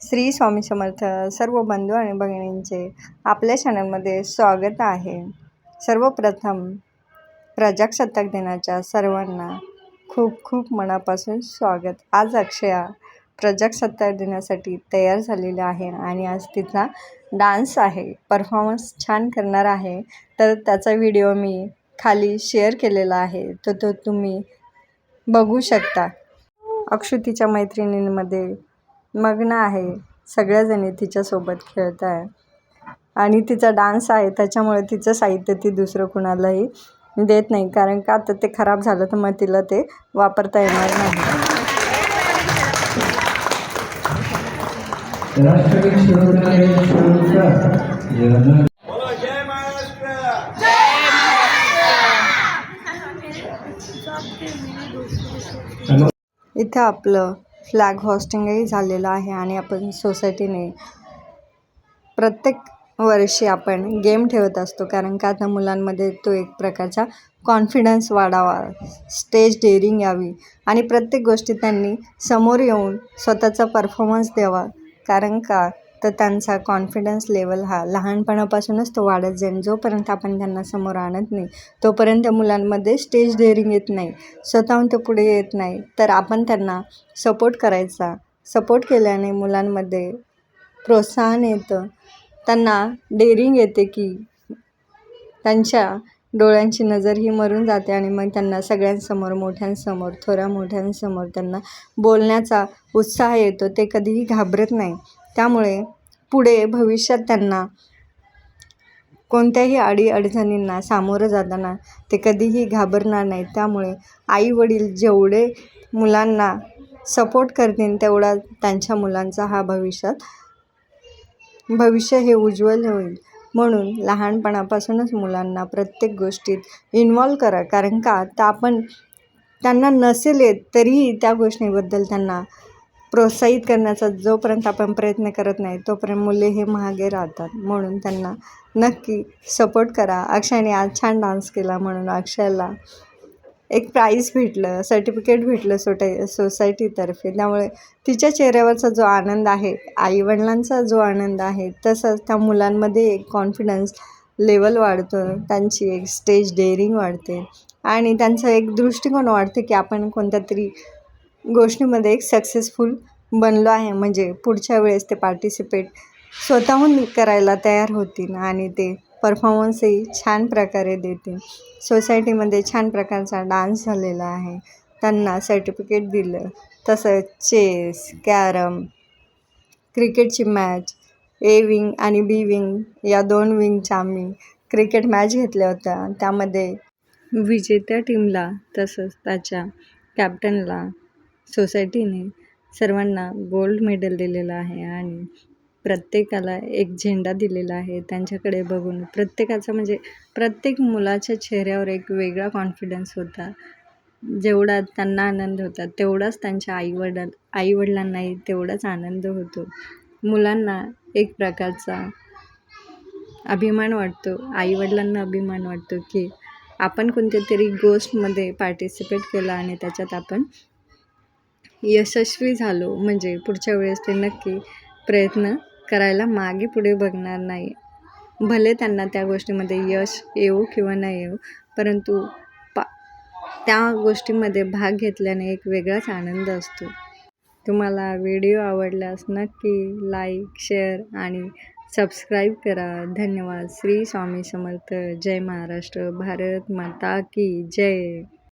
श्री स्वामी समर्थ सर्व बंधू आणि भगिनींचे आपल्या चॅनलमध्ये स्वागत आहे. सर्वप्रथम प्रजासत्ताक दिनाच्या सर्वांना खूप खूप मनापासून स्वागत. आज अक्षया प्रजासत्ताक दिनासाठी तयार झालेली आहे आणि आज तिचा डान्स आहे परफॉर्मन्स छान करणार आहे. तर त्याचा व्हिडिओ मी खाली शेअर केलेला आहे तर तो तुम्ही बघू शकता. अक्षुतीच्या मैत्रिणींमध्ये मग्न आहे. सगळ्याजणी तिच्यासोबत खेळत आहे. आणि तिचा डान्स आहे. त्याच्यामुळे तिचं साहित्य ती दुसरं कुणालाही देत नाही. कारण का? तर ते खराब झालं तर मग तिला ते वापरता येणार नाही. इथं आपलं फ्लॅग होस्टिंगही झालेलं आहे आणि आपण सोसायटीने प्रत्येक वर्षी आपण गेम ठेवत असतो कारण का आता मुलांमध्ये तो एक प्रकारचा कॉन्फिडन्स वाढावा स्टेज डेअरिंग यावी आणि प्रत्येक गोष्टी त्यांनी समोर येऊन स्वतःचा परफॉर्मन्स द्यावा. कारण का तर त्यांचा कॉन्फिडन्स लेवल हा लहानपणापासूनच तो वाढत जाईल. जोपर्यंत आपण त्यांना समोर आणत नाही तोपर्यंत मुलांमध्ये स्टेज डेअरिंग येत नाही स्वतःहून ते पुढे येत नाही. तर आपण त्यांना सपोर्ट करायचा. सपोर्ट केल्याने मुलांमध्ये प्रोत्साहन येतं. त्यांना डेअरिंग येते की त्यांच्या डोळ्यांची नजर ही मरून जाते आणि मग त्यांना सगळ्यांसमोर मोठ्यांसमोर थोड्या मोठ्यांसमोर त्यांना बोलण्याचा उत्साह येतो. ते कधीही घाबरत नाही. त्यामुळे पुढे भविष्यात त्यांना कोणत्याही अडीअडचणींना सामोरं जाताना ते कधीही घाबरणार नाही त्यामुळे आई वडील जेवढे मुलांना सपोर्ट करतील तेवढा त्यांच्या मुलांचा हा भविष्यात भविष्य हे उज्ज्वल होईल. म्हणून लहानपणापासूनच मुलांना प्रत्येक गोष्टीत इन्वॉल्व करा. कारण का? तर आपण त्यांना नसेल येत तरीही त्या गोष्टीबद्दल त्यांना प्रोत्साहित करण्याचा जोपर्यंत आपण प्रयत्न करत नाही तोपर्यंत मुले हे महागे राहतात. म्हणून त्यांना नक्की सपोर्ट करा. अक्षयने आज छान डान्स केला म्हणून अक्षयला एक प्राईज भेटलं सर्टिफिकेट भेटलं सोटाय सोसायटीतर्फे त्यामुळे तिच्या चेहऱ्यावरचा जो आनंद आहे आईवडिलांचा जो आनंद आहे तसंच त्या मुलांमध्ये एक कॉन्फिडन्स लेवल वाढतो त्यांची एक स्टेज डेअरिंग वाढते. आणि त्यांचं एक दृष्टिकोन वाढते की आपण कोणत्या तरी गोष्टीमध्ये एक सक्सेसफुल बनलो आहे. म्हणजे पुढच्या वेळेस ते पार्टिसिपेट स्वतःहून करायला तयार होतील आणि ते परफॉर्मन्सही छान प्रकारे देतील. सोसायटीमध्ये छान प्रकारचा डान्स झालेला आहे. त्यांना सर्टिफिकेट दिलं. तसंच चेस कॅरम क्रिकेटची मॅच ए विंग आणि बी विंग या दोन विंगच्या आम्ही क्रिकेट मॅच घेतल्या होत्या. त्यामध्ये विजेत्या टीमला तसंच त्याच्या कॅप्टनला सोसायटीने सर्वांना गोल्ड मेडल दिलेलं आहे आणि प्रत्येकाला एक झेंडा दिलेला आहे. त्यांच्याकडे बघून प्रत्येकाचा म्हणजे प्रत्येक मुलाच्या चेहऱ्यावर एक वेगळा कॉन्फिडन्स होता. जेवढा त्यांना आनंद होता तेवढाच त्यांच्या आईवडील आईवडिलांनाही तेवढाच आनंद होतो. मुलांना एक प्रकारचा अभिमान वाटतो आईवडिलांना अभिमान वाटतो की आपण कोणत्या तरी गोष्टमध्ये पार्टिसिपेट केलं आणि त्याच्यात आपण यशस्वी झालो. म्हणजे पुढच्या वेळेस ते नक्की प्रयत्न करायला मागे पुढे बघणार नाही. भले त्यांना त्या गोष्टीमध्ये यश येऊ किंवा नाही येऊ परंतु पा त्या गोष्टीमध्ये भाग घेतल्याने एक वेगळाच आनंद असतो. तुम्हाला व्हिडिओ आवडल्यास नक्की लाईक शेअर आणि सबस्क्राईब करा. धन्यवाद. श्री स्वामी समर्थ. जय महाराष्ट्र. भारत माता की जय.